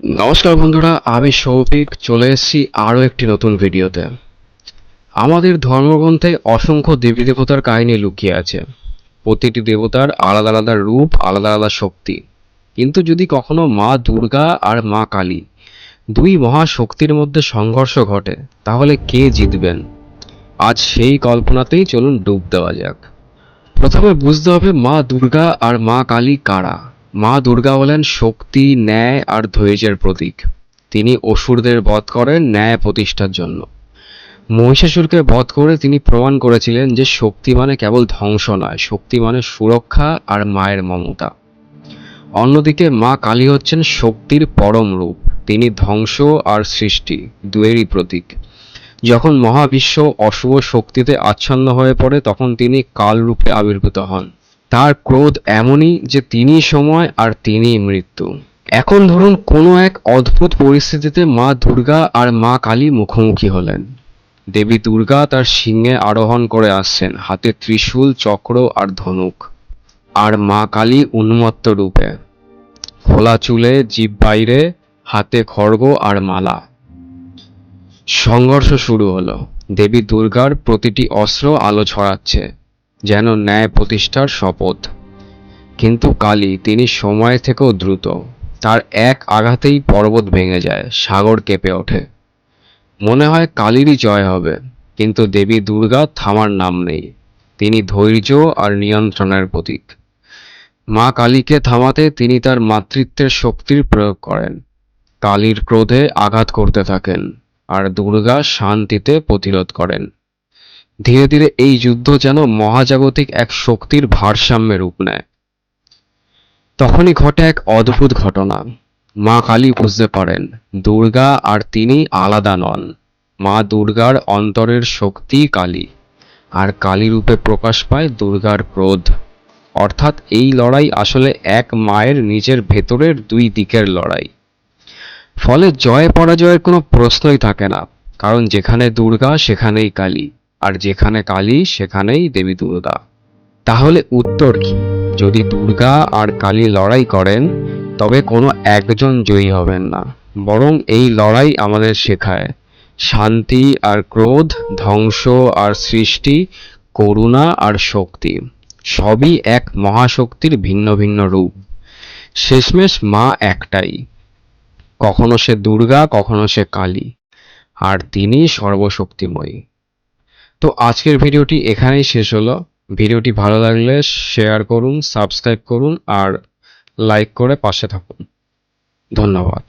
নমস্কার বন্ধুরা, আমি সৌভিক, চলে এসেছি আরও একটি নতুন ভিডিওতে। আমাদের ধর্মগ্রন্থে অসংখ্য দেবী দেবতার কাহিনী লুকিয়ে আছে। প্রতিটি দেবতার আলাদা আলাদা রূপ, আলাদা আলাদা শক্তি। কিন্তু যদি কখনো মা দুর্গা আর মা কালী দুই মহাশক্তির মধ্যে সংঘর্ষ ঘটে, তাহলে কে জিতবেন? আজ সেই কল্পনাতেই চলুন ডুব দেওয়া যাক। প্রথমে বুঝতে হবে মা দুর্গা আর মা কালী কারা। মা দুর্গা হলেন শক্তি, ন্যায় আর ধৈর্যের প্রতীক। তিনি অসুরদের বধ করেন ন্যায় প্রতিষ্ঠার জন্য। মহিষাসুরকে বধ করে তিনি প্রমাণ করেছিলেন যে শক্তি মানে কেবল ধ্বংস নয়, শক্তি মানে সুরক্ষা আর মায়ের মমতা। অন্যদিকে মা কালী হচ্ছেন শক্তির পরম রূপ। তিনি ধ্বংস আর সৃষ্টি, দুয়েরই প্রতীক। যখন মহাবিশ্ব অশুভ শক্তিতে আচ্ছন্ন হয়ে পড়ে, তখন তিনি কাল রূপে আবির্ভূত হন। তার ক্রোধ এমনই যে তিনি সময় আর তিনি মৃত্যু। এখন ধরুন কোনো এক অদ্ভুত পরিস্থিতিতে মা দুর্গা আর মা কালী মুখোমুখি হলেন। দেবী দুর্গা তার সিংহে আরোহণ করে আসছেন, হাতে ত্রিশূল, চক্র আর ধনুক। আর মা কালী উন্মত্ত রূপে। খোলা চুলে জীব বাইরে, হাতে খড়গ আর মালা। সংঘর্ষ শুরু হলো। দেবী দুর্গার প্রতিটি অস্ত্র আলো ছড়াচ্ছে। যেন ন্যায় প্রতিষ্ঠার শপথ। কিন্তু কালী তিনি সময় থেকেও দ্রুত। তার এক আঘাতেই পর্বত ভেঙে যায়, সাগর কেঁপে ওঠে। মনে হয় কালীরই জয় হবে, কিন্তু দেবী দুর্গা থামার নাম নেই। তিনি ধৈর্য আর নিয়ন্ত্রণের প্রতীক। মা কালীকে থামাতে তিনি তার মাতৃত্বের শক্তির প্রয়োগ করেন। কালীর ক্রোধে আঘাত করতে থাকেন, আর দুর্গা শান্তিতে প্রতিরোধ করেন। ধীরে ধীরে এই যুদ্ধ যেন মহাজাগতিক এক শক্তির ভারসাম্যে রূপ নেয়। তখনই ঘটে এক অদ্ভুত ঘটনা। মা কালী বুঝতে পারেন, দুর্গা আর তিনি আলাদা নন। মা দুর্গার অন্তরের শক্তি কালী, আর কালী রূপে প্রকাশ পায় দুর্গার ক্রোধ। অর্থাৎ এই লড়াই আসলে এক মায়ের নিজের ভেতরের দুই দিকের লড়াই। ফলে জয় পরাজয়ের কোনো প্রশ্নই থাকে না, কারণ যেখানে দুর্গা, সেখানেই কালী। আর যেখানে কালী, সেখানেই দেবী দুর্গা। তাহলে উত্তর কি? যদি দুর্গা আর কালী লড়াই করেন, তবে কোনো একজন জয়ী হবেন না। বরং এই লড়াই আমাদের শেখায়। শান্তি আর ক্রোধ, ধ্বংস আর সৃষ্টি, করুণা আর শক্তি, সবই এক মহাশক্তির ভিন্ন ভিন্ন রূপ। শেষমেশ মা একটাই। কখনো সে দুর্গা, কখনো সে কালী। আর তিনি সর্বশক্তিময়ী। তো আজকের ভিডিওটি এখানেই শেষ হলো। ভিডিওটি ভালো লাগলে শেয়ার করুন, সাবস্ক্রাইব করুন আর লাইক করে পাশে থাকুন। ধন্যবাদ।